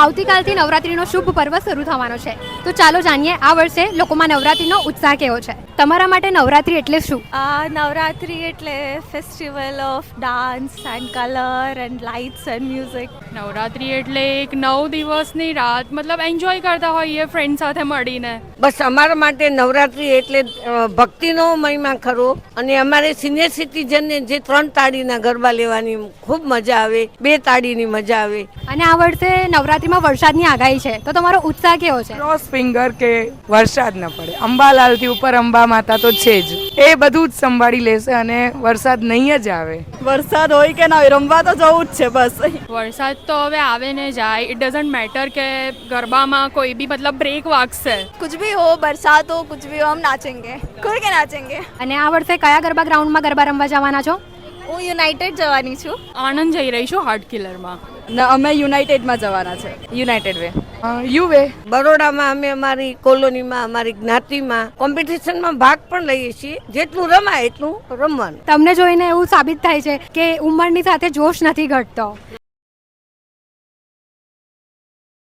આવતીકાલથી નવરાત્રીનો શુભ પર્વ શરૂ થવાનો છે. તો ચાલો જાણીએ આ વર્ષે લોકોમાં નવરાત્રીનો ઉત્સાહ કેવો છે? તમારા માટે નવરાત્રી એટલે શું? નવરાત્રી એટલે festival of dance and colour and lights and music Navratri એટલે એક નવ દિવસની રાત મતલબ એન્જોય કરતા હોઈએ ફ્રેન્ડ સાથે મળીને. બસ અમારા માટે નવરાત્રિ એટલે ભક્તિનો મહિમા ખરો. અને અમારે સિનિયર સિટીઝનને જે ત્રણ તાળીના ગરબા લેવાની ખૂબ મજા આવે બે તાળીની મજા આવે. અને આ વર્ષે નવરાત્રીમાં વરસાદની આગાહી છે. તો તમારો ઉત્સાહ કેવો છે? ક્રોસ ફિંગર કે વરસાદ ન પડે. અંબાલાલથી ઉપર અંબા માતા તો છે જ. એ બધું જ સંભાળી લેશે અને વરસાદ નહીં જ આવે. વરસાદ હોય કે ના હોય રમવા તો જવું જ છે બસ. વરસાદ તો હવે આવે ને જાય. ઇટ ડઝન્ટ મેટર કે ગરબામાં કોઈ બી મતલબ બ્રેક વાગશે. કુછ ભી હો વરસાદ હો કુછ ભી હો હમ નાચેંગે. કોઈ કે નાચેંગે? અને આ વર્ષે કયા ગરબા ગ્રાઉન્ડમાં ગરબા રમવા જવાના છો? હું યુનાઇટેડ જવાની છું. આણંદ જઈ રહી છું હાર્ટ કિલરમાં અમે યુનાઇટેડમાં જવાના છે. United Way. You way? બરોડામાં અમે અમારી કોલોનીમાં અમારી જ્ઞાતિમાં કોમ્પિટિશનમાં ભાગ પણ લઈએ છીએ. જેટલું રમાય એટલું રમવાનું. તમને જોઈને એવું સાબિત થાય છે કે ઉંમરની સાથે જોશ નથી ઘટતો.